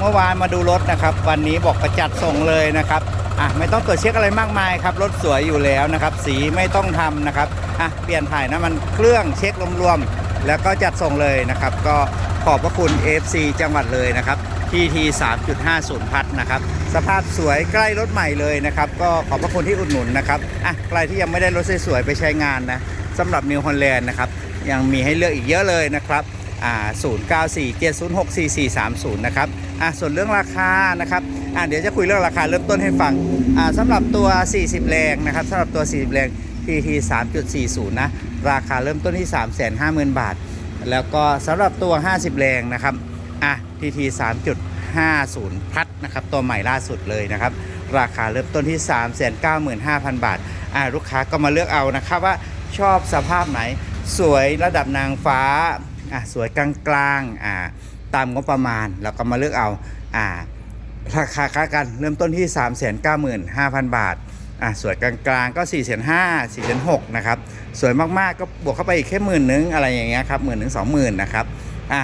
เมื่อวานมาดูรถนะครับ วันนี้บอกประจัดส่งเลยนะครับอะไม่ต้องตรวจเช็คอะไรมากมายครับรถสวยอยู่แล้วนะครับ สีไม่ต้องทำนะครับอะเปลี่ยนถ่ายน้ำมันเครื่องเช็ครวมๆแล้วก็จัดส่งเลยนะครับ ก็ขอบพระคุณ FC จังหวัดเลยนะครับ TT 3.50 พัดนะครับ สภาพสวยใกล้รถใหม่เลยนะครับ ก็ขอบพระคุณที่อุดหนุนนะครับอะใครที่ยังไม่ได้รถสวยๆไปใช้งานนะสำหรับ New Holland นะครับ ยังมีให้เลือกอีกเยอะเลยนะครับอ่า0947064430 นะครับ อะส่วนเรื่องราคานะครับอะเดี๋ยวจะคุยเรื่องราคาเริ่มต้นให้ฟังอ่าสำหรับตัว 40 แรงนะครับสำหรับตัว 40 แรง TT 3.40 นะ ราคาเริ่มต้นที่ 350,000 บาท แล้วก็สำหรับตัว 50 แรงนะครับอะ TT 3.50 พัดนะครับ ตัวใหม่ล่าสุดเลยนะครับ ราคาเริ่มต้นที่ 395,000 บาทอะลูกค้าก็มาเลือกเอานะครับว่าชอบสภาพไหนสวยระดับนางฟ้าอะสวยกลางๆอ่า ตามงบประมาณแล้วก็มาเลือกเอาอ่าราคาค้ากันเริ่มต้นที่ 395,000 บาทอะสวยกลางๆก็4 5 0 0 0 4 6 0 0นะครับสวยมากๆก็บวกเข้าไปอีกแค่หมื่นนึงอะไรอย่างเงี้ยครับหมื่นนึงสองหมื่นนะครับอ่า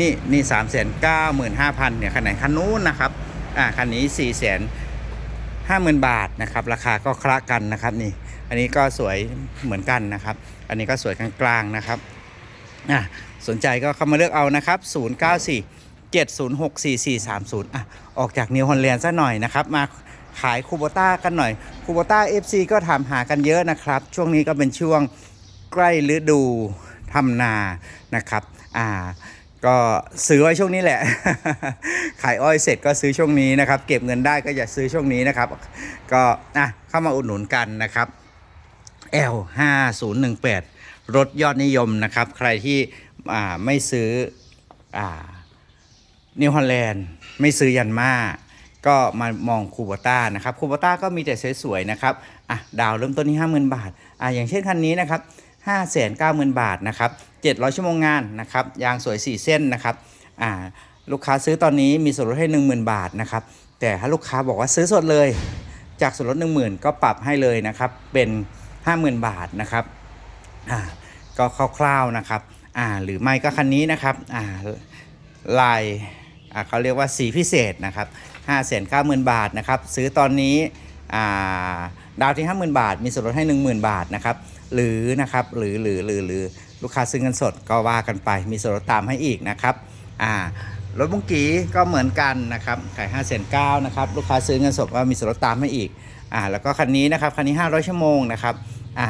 นี่นี่สามแสนเก้าหมื่นห้าพันเนี่ยคันไหนคันนู้นนะครับอ่าคันนี้สี่แสนห้าหมื่นบาทนะครับราคาก็คละกันนะครับนี่ อันนี้ก็สวยเหมือนกันนะครับ อันนี้ก็สวยกลางๆนะครับ อะสนใจก็เข้ามาเลือกเอานะครับ 094 706 4430อะออกจากนิวฮอลแลนด์ซะหน่อยนะครับ มาขายคูโบต้ากันหน่อยคูโบต้า FC ก็ถามหากันเยอะนะครับ ช่วงนี้ก็เป็นช่วงใกล้ฤดูทำนานะครับอ่าก็ซื้อไว้ช่วงนี้แหละ ขายอ้อยเสร็จก็ซื้อช่วงนี้นะครับ เก็บเงินได้ก็อย่าซื้อช่วงนี้นะครับ ก็อะเข้ามาอุดหนุนกันนะครับ L 5 0 1 8 รถยอดนิยมนะครับ ใครที่ไม่ซื้อนิวฮอลแลนด์ไม่ซื้อยันมาก็มามองคูโบต้านะครับคูโบต้าก็มีแต่สวยๆนะครับอะดาวเริ่มต้นที่ 50,000 บาทอะอย่างเช่นคันนี้นะครับ590,000บาทนะครับ700ชั่วโมงงานนะครับยางสวย4เส้นนะครับอ่าลูกค้าซื้อตอนนี้มีส่วนลดให้10,000บาทนะครับแต่ถ้าลูกค้าบอกว่าซื้อสดเลย จากส่วนลด10,000ก็ปรับให้เลยนะครับเป็น50,000บาทนะครับ อ่าก็คร่าวๆนะครับอ่าหรือไม่ก็คันนี้นะครับอ่าลายอ่าเขาเรียกว่าสีพิเศษนะครับ590,000บาทนะครับซื้อตอนนี้อ่าดาวที่50,000บาท มีส่วนลดให้10,000บาทนะครับหรือนะครับหรือหรือหรือหรือลูกค้าซื้อเงินสดก็ว่ากันไป มีส่วนลดตามให้อีกนะครับอ่ารถบุ้งกีก็เหมือนกันนะครับขาย5 9 0 0 0นะครับลูกค้าซื้อเงินสดก็มีส่วนลดตามให้อีกอ่าแล้วก็คันนี้นะครับคันนี้ 500 ชั่วโมงนะครับ อ่า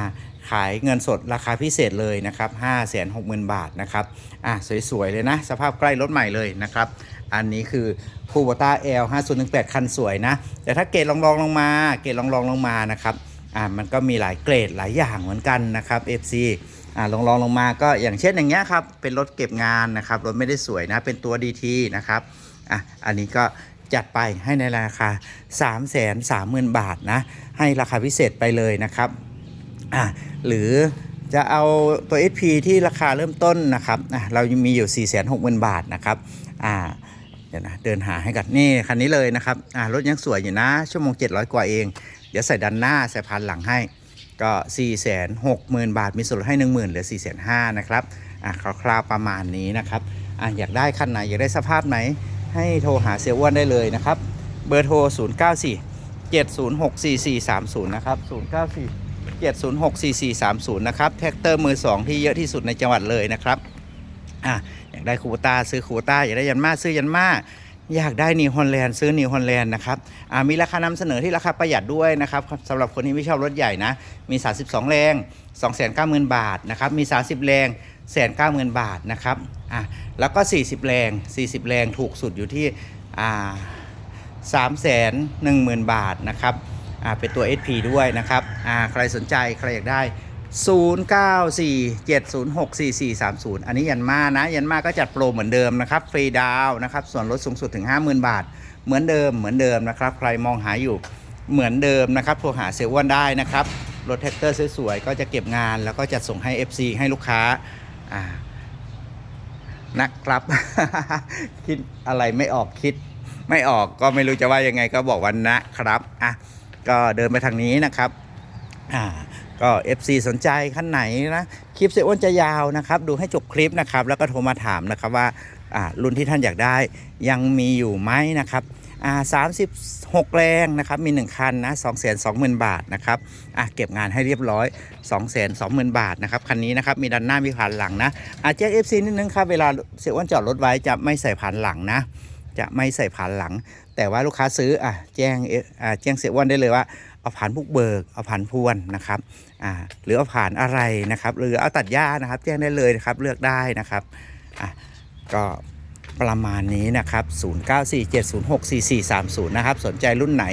ขายเงินสดราคาพิเศษเลยนะครับ5 6 0 0 0 0 บาทนะครับอ่าสวย ๆ เลยนะ สภาพใกล้รถใหม่เลยนะครับ อันนี้คือคูโบต้า L 5018คันสวยนะ แต่ถ้าเกรดลองๆลงมา เกรดลองๆลงมานะครับอ่ามันก็มีหลายเกรดหลายอย่างเหมือนกันนะครับ FC อ่าลองลองลงมาก็อย่างเช่นอย่างเงี้ยครับ เป็นรถเก็บงานนะครับ รถไม่ได้สวยนะ เป็นตัว DT นะครับอะอันนี้ก็จัดไปให้ในราคา 3 3 0 0 0 0 บาทนะ ให้ราคาพิเศษไปเลยนะครับ อะหรือจะเอาตัว SP ที่ราคาเริ่มต้นนะครับอะเรามีอยู่ 4 6 0 0 0 0 บาทนะครับอ่าเดี๋ยวนะเดินหาให้กันนี่คันนี้เลยนะครับอ่ารถยังสวยอยู่นะ ชั่วโมง 700 กว่าเอง เดี๋ยวใส่ดันหน้าใส่พันหลังให้ก็ 4 6 0 0 0 0 บาท มีส่วนลดให้ 10,000เหลือ 4 5 0 0 0นะครับอะคร่าวๆประมาณนี้นะครับอะอยากได้คันไหน อยากได้สภาพไหน ให้โทรหาเซลล์อ้วนได้เลยนะครับ เบอร์โทร 094 706 4430 นะครับ 094 706 4430 นะครับแท็กเตอร์มือ 2 ที่เยอะที่สุดในจังหวัดเลยนะครับอะอยากได้คูโบต้าซื้อคูโบต้าอยากได้ยันมาซื้อยันมาอยากได้นิวฮอลแลนด์ซื้อนิวฮอลแลนด์นะครับอ่ามีราคานำเสนอที่ราคาประหยัดด้วยนะครับสำหรับคนที่ไม่ชอบรถใหญ่นะ มี 32 แรง 290,000 บาทนะครับ มี 30 แรงแสนเก้าหมื่นบาทนะครับอะแล้วก็ 40 แรง 40 แรงถูกสุดอยู่ที่อ่าสามแสนหนึ่งหมื่นบาทนะครับ เป็นตัว SP ด้วยนะครับอ่าใครสนใจใครอยากได้ 0947064430 อันนี้ยันมานะ ยันมาก็จัดโปรเหมือนเดิมนะครับฟรีดาวนะครับส่วนลดสูงสุดถึง 50,000 บาท เหมือนเดิมเหมือนเดิมนะครับ ใครมองหาอยู่เหมือนเดิมนะครับโทรหาเซลล์อ้วนได้นะครับรถแท็กเตอร์สวยๆ ก็จะเก็บงานแล้วก็จะส่งให้ FC ให้ลูกค้าอ่านะครับ คิดอะไรไม่ออกคิด ไม่ออกก็ไม่รู้จะว่ายังไงก็บอกวันนะครับอะ ก็เดินไปทางนี้นะครับอ่าก็ FC สนใจขั้นไหนนะคลิปเสียอ้วนจะยาวนะครับ ดูให้จบคลิปนะครับ แล้วก็โทรมาถามนะครับว่ารอ่ารุ่นที่ท่านอยากได้ยังมีอยู่ไหมนะครับอ่า36แรงนะครับ มี 1 คันนะ2 2 0 0 0 0บาทนะครับอะเก็บงานให้เรียบร้อย2 2 0 0 0 0บาทนะครับ คันนี้นะครับ มีด้านหน้ามีผ่านหลังนะอาแจ้ง FC นิดนึงครับ เวลาเสียอ้วนจอดรถไว้จะไม่ใส่ผ่านหลังนะ จะไม่ใส่ผ่านหลัง แต่ว่าลูกค้าซื้ออะแจ้งอ่ออ่าแจ้งเสียอ้วนได้เลยว่าเอาผ่านบุกเบิกเอาผ่านพวนนะครับอ่าหรือเอาผ่านอะไรนะครับ หรือเอาตัดหญ้านะครับ แจ้งได้เลยนะครับเลือกได้นะครับอะก็ประมาณนี้นะครับ 0947064430 นะครับ สนใจรุ่นไหน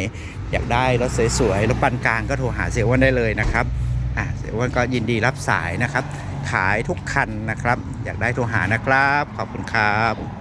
อยากได้รถสวยๆ รถปานกลางก็โทรหาเสียอ้วนได้เลยนะครับ อะเสียอ้วนก็ยินดีรับสายนะครับ ขายทุกคันนะครับ อยากได้โทรหานะครับ ขอบคุณครับ